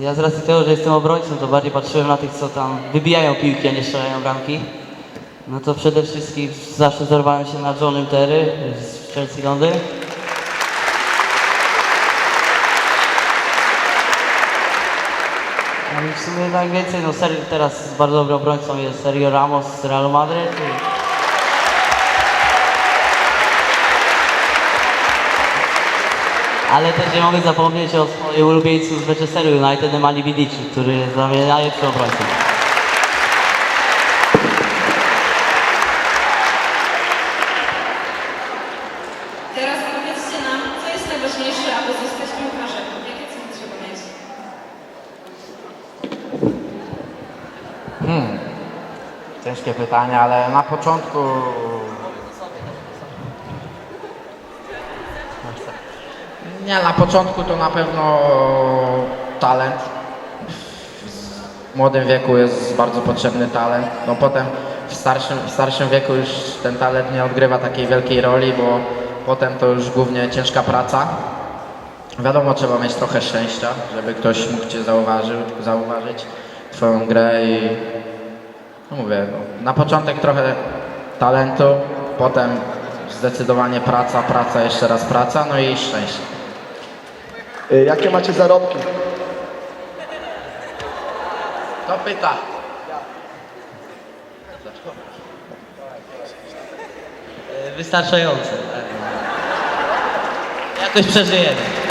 Ja z racji tego, że jestem obrońcą, to bardziej patrzyłem na tych, co tam wybijają piłki, a nie strzelają bramki. No to przede wszystkim zawsze wzorowałem się na Johnem Terry z Chelsea Londyn. No i w sumie najwięcej, no Sergio teraz bardzo dobrym obrońcą jest Sergio Ramos z Realu Madryt. Ale też nie mogę zapomnieć o swoim ulubieńcu z Manchesteru United, Emali Vidici, który jest dla mnie najlepszym obrońcą. Teraz powiedzcie nam, co jest najważniejsze, aby zostać piłkarzem? Jakie cechy trzeba mieć? Ciężkie pytanie, ale na początku. Nie, na początku to na pewno talent. W młodym wieku jest bardzo potrzebny talent. No potem w starszym, w starszym wieku już ten talent nie odgrywa takiej wielkiej roli, bo potem to już głównie ciężka praca. Wiadomo, trzeba mieć trochę szczęścia, żeby ktoś mógł Cię zauważył, zauważyć Twoją grę i no mówię, no, na początek trochę talentu, potem zdecydowanie praca, praca, jeszcze raz praca, no i szczęście. Y, Jakie macie zarobki? To pyta. Wystarczające. Jakoś przeżyjemy.